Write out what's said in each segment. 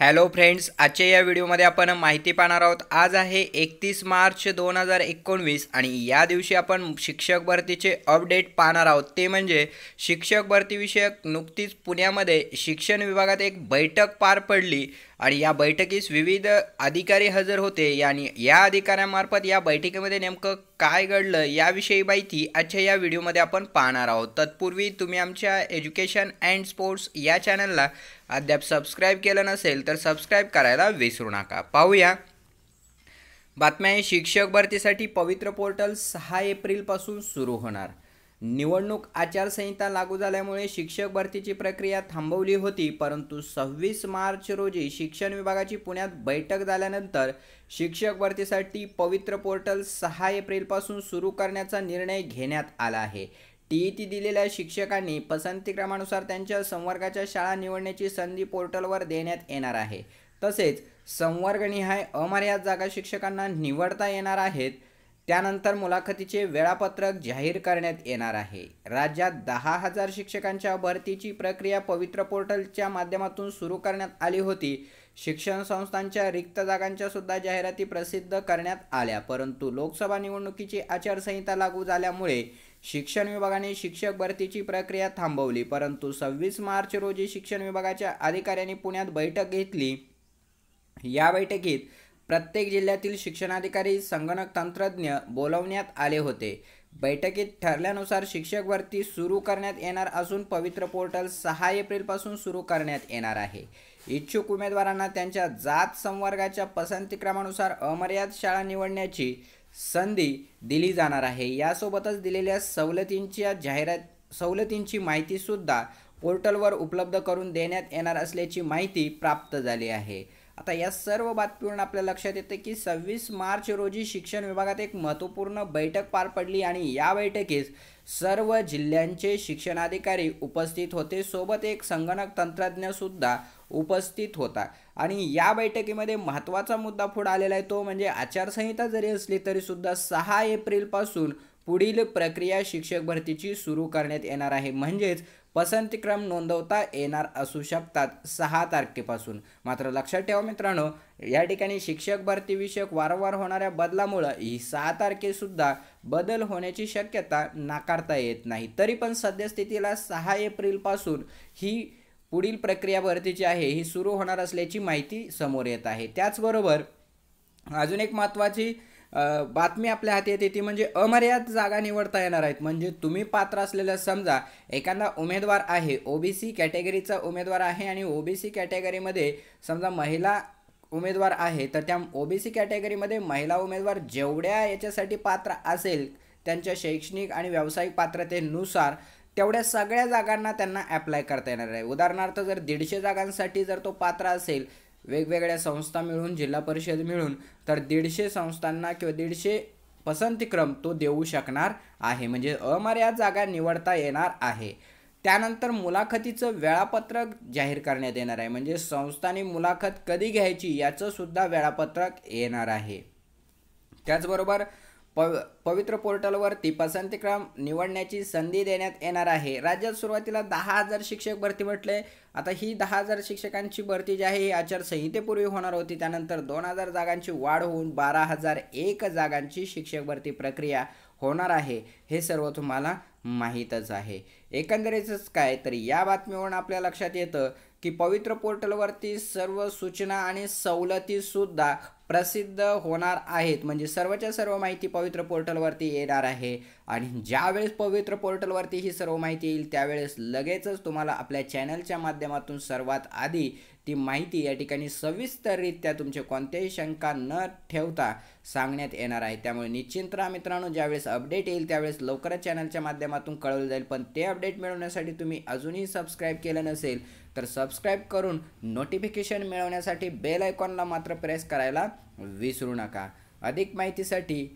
Hello friends आजच्या या व्हिडिओमध्ये आपण माहिती पाहणार आहोत. आज आहे एकतीस मार्च दोन हजार एकोणवीस आणि या दिवशी आपण शिक्षक भरतीचे अपडेट पाहणार आहोत. ते म्हणजे शिक्षक भरतीविषयक नुकतीच पुण्यामध्ये शिक्षण विभागात एक बैठक पार पडली. आणि या बैठकीस विविध अधिकारी हजर होते. आणि या अधिकाऱ्यांमार्फत या बैठकीमध्ये नेमकं काय घडलं याविषयी माहिती आजच्या या व्हिडिओमध्ये आपण पाहणार आहोत. तत्पूर्वी तुम्ही आमच्या एज्युकेशन अँड स्पोर्ट्स या चॅनलला अद्याप सबस्क्राईब केलं नसेल तर सबस्क्राईब करायला विसरू नका. पाहूया. बातम्या शिक्षक भरतीसाठी पवित्र पोर्टल सहा एप्रिलपासून सुरू होणार. निवडणूक आचारसंहिता लागू झाल्यामुळे शिक्षक भरतीची प्रक्रिया थांबवली होती परंतु सव्वीस मार्च रोजी शिक्षण विभागाची पुण्यात बैठक झाल्यानंतर शिक्षक भरतीसाठी पवित्र पोर्टल सहा एप्रिलपासून सुरू करण्याचा निर्णय घेण्यात आला आहे. टी ती दिलेल्या शिक्षकांनी पसंतीक्रमानुसार त्यांच्या संवर्गाच्या शाळा निवडण्याची संधी पोर्टलवर देण्यात येणार आहे. तसेच संवर्गनिहाय अमर्याद जागा शिक्षकांना निवडता येणार आहेत. त्यानंतर मुलाखतीचे वेळापत्रक जाहीर करण्यात येणार आहे. राज्यात दहा हजार शिक्षकांच्या भरतीची प्रक्रिया पवित्र पोर्टलच्या माध्यमातून सुरू करण्यात आली होती. शिक्षण संस्थांच्या रिक्त जागांच्या सुद्धा जाहिराती प्रसिद्ध करण्यात आल्या. परंतु लोकसभा निवडणुकीची आचारसंहिता लागू झाल्यामुळे शिक्षण विभागाने शिक्षक भरतीची प्रक्रिया थांबवली. परंतु सव्वीस मार्च रोजी शिक्षण विभागाच्या अधिकाऱ्यांनी पुण्यात बैठक घेतली. या बैठकीत प्रत्येक जिल्ह्यातील शिक्षणाधिकारी संगणक तंत्रज्ञ बोलवण्यात आले होते. बैठकीत ठरल्यानुसार शिक्षक भरती सुरू करण्यात येणार असून पवित्र पोर्टल सहा एप्रिलपासून सुरू करण्यात येणार आहे. इच्छुक उमेदवारांना त्यांच्या जात संवर्गाच्या पसंतीक्रमानुसार अमर्याद शाळा निवडण्याची संधी दिली जाणार आहे. यासोबतच दिलेल्या सवलतींच्या जाहिरात सवलतींची माहितीसुद्धा पोर्टलवर उपलब्ध करून देण्यात येणार असल्याची माहिती प्राप्त झाली आहे. आता या सर्व बातमीवरून आपल्या लक्षात येतं की सव्वीस मार्च रोजी शिक्षण विभागात एक महत्त्वपूर्ण बैठक पार पडली आणि या बैठकीस सर्व जिल्ह्यांचे शिक्षणाधिकारी उपस्थित होते. सोबत एक संगणक तंत्रज्ञसुद्धा उपस्थित होता. आणि या बैठकीमध्ये महत्त्वाचा मुद्दा पुढे आलेला आहे. तो म्हणजे आचारसंहिता जरी असली तरीसुद्धा सहा एप्रिलपासून पुढील प्रक्रिया शिक्षक भरतीची सुरू करण्यात येणार आहे. म्हणजेच पसंतीक्रम नोंदवता येणार असू शकतात सहा तारखेपासून. मात्र लक्षात ठेवा मित्रांनो या ठिकाणी शिक्षक भरतीविषयक वारंवार होणाऱ्या बदलामुळं ही सहा तारखेसुद्धा बदल होण्याची शक्यता नाकारता येत नाही. तरी पण सद्यस्थितीला सहा एप्रिलपासून ही पुढील प्रक्रिया भरतीची आहे ही सुरू होणार असल्याची माहिती समोर येत आहे. त्याचबरोबर अजून एक महत्त्वाची बातमी आपल्या हाती येते ती म्हणजे अमर्याद जागा निवडता येणार आहेत. म्हणजे तुम्ही पात्र असलेलं समजा एखादा उमेदवार आहे ओबीसी कॅटेगरीचा उमेदवार आहे आणि ओबीसी कॅटेगरीमध्ये समजा महिला उमेदवार आहे तर त्या ओबीसी कॅटेगरीमध्ये महिला उमेदवार जेवढ्या याच्यासाठी पात्र असेल त्यांच्या शैक्षणिक आणि व्यावसायिक पात्रतेनुसार तेवढ्या सगळ्या जागांना त्यांना ॲप्लाय करता येणार आहे. उदाहरणार्थ जर दीडशे जागांसाठी जर तो पात्र असेल वेगवेगळ्या संस्था मिळून जिल्हा परिषद मिळून तर दीडशे संस्थांना किंवा दीडशे पसंतीक्रम तो देऊ शकणार आहे. म्हणजे अमर्याद जागा निवडता येणार आहे. त्यानंतर मुलाखतीचं वेळापत्रक जाहीर करण्यात येणार आहे. म्हणजे संस्थांनी मुलाखत कधी घ्यायची याचंसुद्धा वेळापत्रक येणार आहे. त्याचबरोबर पव पवित्र पोर्टलवरती पसंतीक्रम निवडण्याची संधी देण्यात येणार आहे. राज्यात सुरुवातीला दहा हजार शिक्षक भरती म्हटले. आता ही दहा हजार शिक्षकांची भरती जी आहे ही आचारसंहितेपूर्वी होणार होती. त्यानंतर दोन हजार जागांची वाढ होऊन बारा हजार एक जागांची शिक्षक भरती प्रक्रिया होणार आहे. हे सर्व तुम्हाला माहीतच आहे. एकंदरीतच काय तर या बातमीवरून आपल्या लक्षात येतं की पवित्र पोर्टलवरती सर्व सूचना आणि सवलतीसुद्धा प्रसिद्ध होणार आहेत. म्हणजे सर्वच्या सर्व माहिती पवित्र पोर्टलवरती येणार आहे. आणि ज्यावेळेस पवित्र पोर्टलवरती ही सर्व माहिती येईल त्यावेळेस लगेचच तुम्हाला आपल्या चॅनलच्या माध्यमातून सर्वात आधी ती माहिती या ठिकाणी सविस्तररित्या तुमचे कोणत्याही शंका न ठेवता सांगण्यात येणार आहे. त्यामुळे निश्चिंत राहा मित्रांनो ज्यावेळेस अपडेट येईल त्यावेळेस लवकरच चॅनलच्या माध्यमातून कळवलं जाईल. पण ते अपडेट मिळवण्यासाठी तुम्ही अजूनही सबस्क्राईब केलं नसेल तर सबस्क्राईब करून नोटिफिकेशन मिळवण्यासाठी बेल आयकॉनला मात्र प्रेस करायला विसरू नका. अधिक माहितीसाठी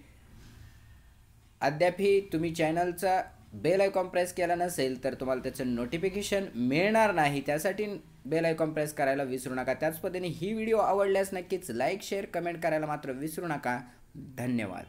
अद्यापही तुम्ही चॅनलचा बेल आयकॉन प्रेस केला नसेल तर तुम्हाला त्याचं नोटिफिकेशन मिळणार नाही. त्यासाठी बेल आयकॉन प्रेस करायला विसरू नका. त्याच पद्धतीने ही व्हिडिओ आवडल्यास नक्कीच लाईक शेअर कमेंट करायला मात्र विसरू नका. धन्यवाद.